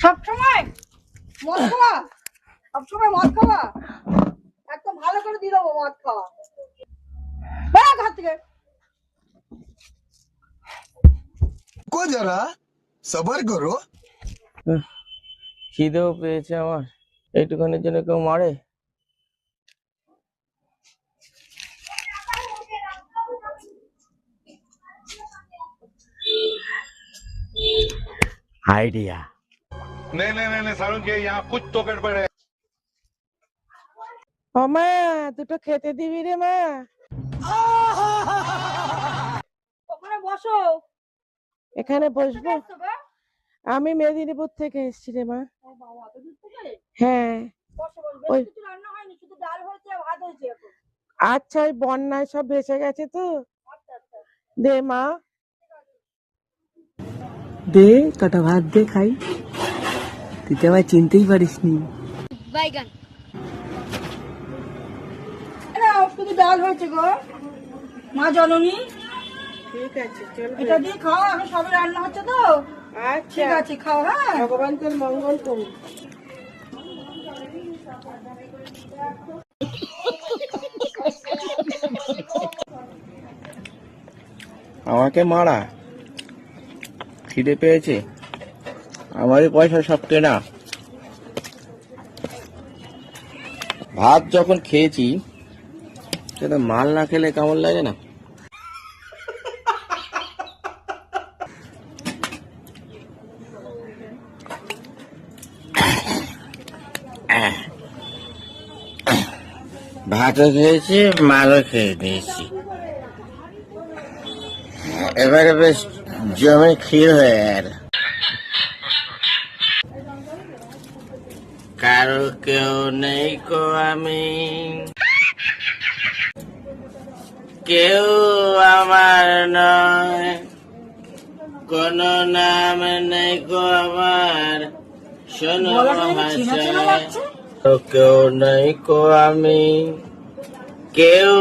সব সময় মদ খাওয়া সব সময় মদ খাওয়া। একদম ভালো করে দিয়ে দেবো মদ খাওয়া। ঘর থেকে। করো। খিদেও পেয়েছে আমার। জন্য কেউ মারে? আইডিয়া। नहीं नहीं नहीं नहीं सारुण के यहाँ कुछ तो गड़बड़ है ও মা দুটো খেতে দিবি রে মা ওখানে বসো এখানে বসবো এসছো গো? আমি মেদিনীপুর থেকে এসেছি রে মা ও বাবা, অত দূর থেকে? হ্যাঁ বসো, বসো। বেশি ওই- কিছু রান্না হয়নি, শুধু ডাল হয়েছে, ভাত হয়েছে এখন। আচ্ছা ওই বন্যায় সব ভেসে গেছে তো আচ্ছা, আচ্ছা। দে মা দে কটা ভাত দে খাই তুই তো আমায় চিনতেই পারিসনি এই নাও, শুধু ডাল হয়েছে গো। মা জননী? ঠিক আছে এটা দিয়ে খাও সবে রান্না হচ্ছে তো। আচ্ছা। ঠিক আছে খাও হ্যাঁ। ভগবান তোর মঙ্গল করুন। আমাকে মারা। খিদে পেয়েছে? আমারই পয়সা সব কেনা। ভাত যখন খেয়েছি, সেটা মাল না খেলে কেমন লাগে না? ভাতও খেয়েছি, মালও খেয়ে নিয়েছি। এবারে বেশ জমে ক্ষীর হয়ে গেল কারও কেউ নেই কো আমি। কেউ আমার নয় কোন নাম নেই গো আমার। শোনো কেউ নেই কো আমি। কেউ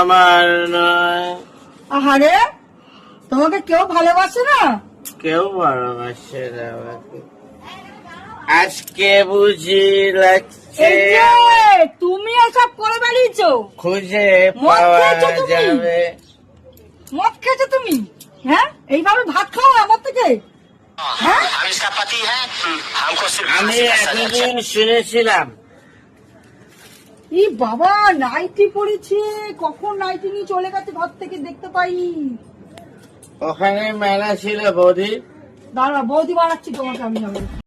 আমার নয়। আহারে তোমাকে কেউ ভালোবাসে না? কেউ ভালোবাসে না আমাকে। আজকে বুঝি লাগছে তুমি এসব করে বেরিয়েছো খুঁজে পাওয়া যাবে। মদ খেয়েছো তুমি? হ্যাঁ? এইভাবে ভাত খাও আমার থেকে? হ্যাঁ? আমি এতদিন শুনেছিলাম। ই বাবা নাইটি পড়েছে। কখন নাইটি নিয়ে চলে গেছে ঘর থেকে দেখতে পাইনি ওখানে মেলা ছিল বৌদি। দাঁড়া বৌদি বানাচ্ছি তোমাকে আমি যাব।